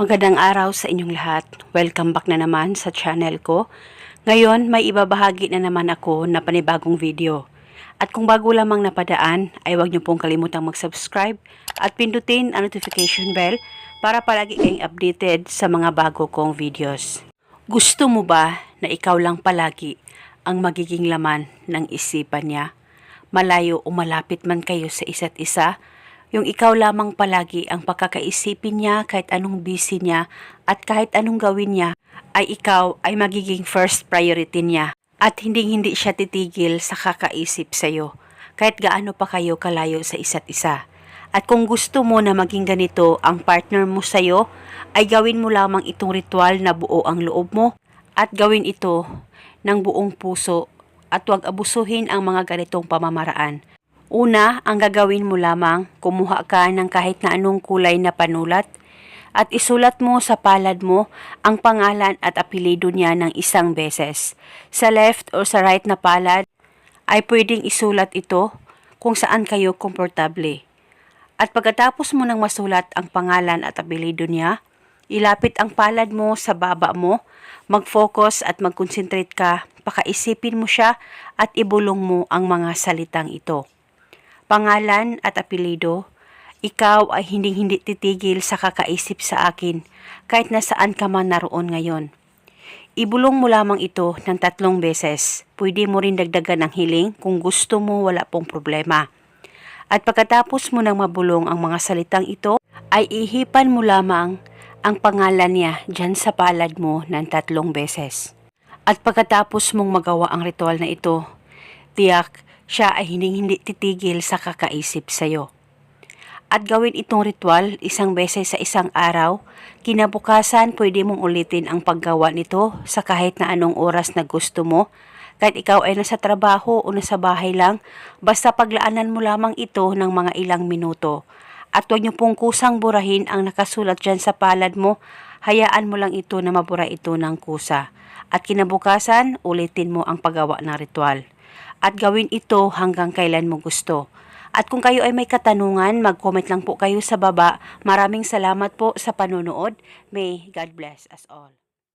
Magandang araw sa inyong lahat. Welcome back na naman sa channel ko. Ngayon, may ibabahagi na naman ako na panibagong video. At kung bago lamang napadaan, ay huwag niyo pong kalimutang mag-subscribe at pindutin ang notification bell para palagi kayong updated sa mga bago kong videos. Gusto mo ba na ikaw lang palagi ang magiging laman ng isipan niya? Malayo o malapit man kayo sa isa't isa, yung ikaw lamang palagi ang pagkakaisipin niya kahit anong busy niya at kahit anong gawin niya, ay ikaw ay magiging first priority niya at hindi hindi siya titigil sa kakaisip sa'yo kahit gaano pa kayo kalayo sa isa't isa. At kung gusto mo na maging ganito ang partner mo sa'yo, ay gawin mo lamang itong ritual na buo ang loob mo at gawin ito ng buong puso at huwag abusuhin ang mga ganitong pamamaraan. Una, ang gagawin mo lamang, kumuha ka ng kahit na anong kulay na panulat at isulat mo sa palad mo ang pangalan at apelido niya ng isang beses. Sa left or sa right na palad ay pwedeng isulat ito kung saan kayo komportable. At pagkatapos mo nang masulat ang pangalan at apelido niya, ilapit ang palad mo sa baba mo, mag-focus at mag-concentrate ka, pakaisipin mo siya at ibulong mo ang mga salitang ito. Pangalan at apelido, ikaw ay hindi-hindi titigil sa kakaisip sa akin kahit nasaan ka man naroon ngayon. Ibulong mo lamang ito ng tatlong beses. Pwede mo rin dagdagan ng hiling kung gusto mo wala pong problema. At pagkatapos mo nang mabulong ang mga salitang ito, ay ihipan mo lamang ang pangalan niya dyan sa palad mo ng tatlong beses. At pagkatapos mong magawa ang ritual na ito, tiyak siya ay hindi hindi titigil sa kakaisip sa'yo. At gawin itong ritual isang beses sa isang araw, kinabukasan pwede mong ulitin ang paggawa nito sa kahit na anong oras na gusto mo, kahit ikaw ay nasa trabaho o nasa bahay lang, basta paglaanan mo lamang ito ng mga ilang minuto. At huwag niyo pong kusang burahin ang nakasulat dyan sa palad mo, hayaan mo lang ito na mabura ito ng kusa. At kinabukasan, ulitin mo ang paggawa ng ritual. At gawin ito hanggang kailan mo gusto. At kung kayo ay may katanungan, mag-comment lang po kayo sa baba. Maraming salamat po sa panonood. May God bless us all.